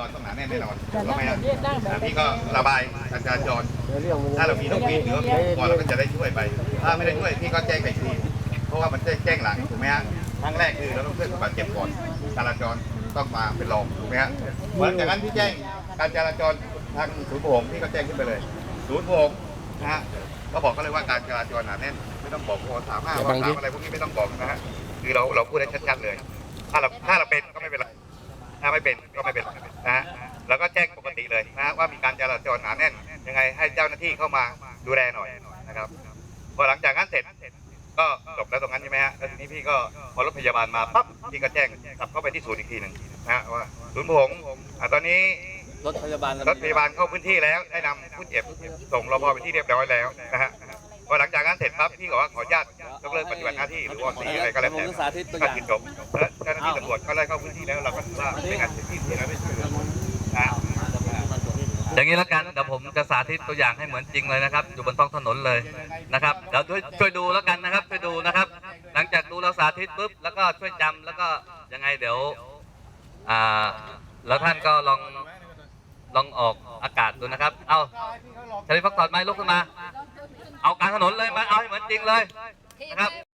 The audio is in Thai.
จรต้องหนาแน่นแน่นอนถูกต้องไหมฮะอ่าพี่ก็ระบายการจราจรถ้าเรามีนกหวีดหรือว่ามีอุปกรณ์เราก็จะได้ช่วยไป ถ้าไม่ได้ช่วยพี่ก็แจ้งไปอีกทีเพราะว่ามันแจ้งหลังถูกไหมฮะครั้งแรกคือเราต้องช่วยผู้บาดเจ็บก่อนจราจรต้องมาเป็นรองถูกไหมฮะหลังจากนั้นพี่แจ้งการจราจรทางศูนย์โผมพี่ก็แจ้งขึ้นไปเลยศูนย์โผมนะฮะก็บอกก็เลยว่าการจราจรหนาแน่นไม่ต้องบอกว่าสามห้าว่าสามอะไรพวกนี้ไม่ต้องบอกนะฮะคือเราเราพูดได้ชัดๆเลย ถ้าเราถ้าเราเป็นก็ไม่เป็นไรถ้าไม่เป็นก็ไม่เป็นไรนะฮะแล้วก็แจ้งปกติเลยนะฮะว่ามีการจราจรหนาแน่น ยังไงให้เจ้าหน้าที่เข้ามาดูแลหน่อยนะครับพอหลังจากนั้นเสร็จก็จบแล้วตรงนั้นใช่ไหมฮะแล้วทีนี้พี่ก็พอรถพยาบาลมาปั๊บพี่ก็แจ้งกลับเข้าไปที่ศูนย์อีกทีหนึ่งนะฮะว่าศูนย์ผงอะตอนนี้รถพยาบาลรถพยาบาลเข้าพื้นที่แล้วได้นำผู้เจ็บส่งรพไปที่เรียบร้อยแล้วนะฮะ พอหลังจากนั้นเสร็จปั๊บพี่ก็ว่าขออนุญาตยกเลิกปฏิบัติหน้าที่หรือว่าสีอะไรก็แล้วแต่จะสาธิตตัวอก็ย่างจิตจบแล้วเจ้าหน้าที่ตำรวจก็ไล่เข้าพื้นที่แล้วเราก็ถือว่าเป็นงานที่ที่เราได้ช่วยเหลือนะอย่างนี้แล้วกันเดี๋ยวผมจะสาธิตตัวอย่างให้เหมือนจริงเลยนะครับ อยู่บนท้องถนนเลยนะครับเดี๋ยวช่วยช่วยดูแล้วกันนะครับช่วยดูนะครับ หลังจากดูเราสาธิตปุ๊บแล้วก็ช่วยจำแล้วก็ยังไงเดี๋ยวอ่าแล้วท่านก็ลองลองออกอากาศดูนะครับ เอาชลิฟักถอดไม้ลุกขึ้นมา เอากลางถนนเลยมาเอาให้เหมือนจริงเลยนะครับ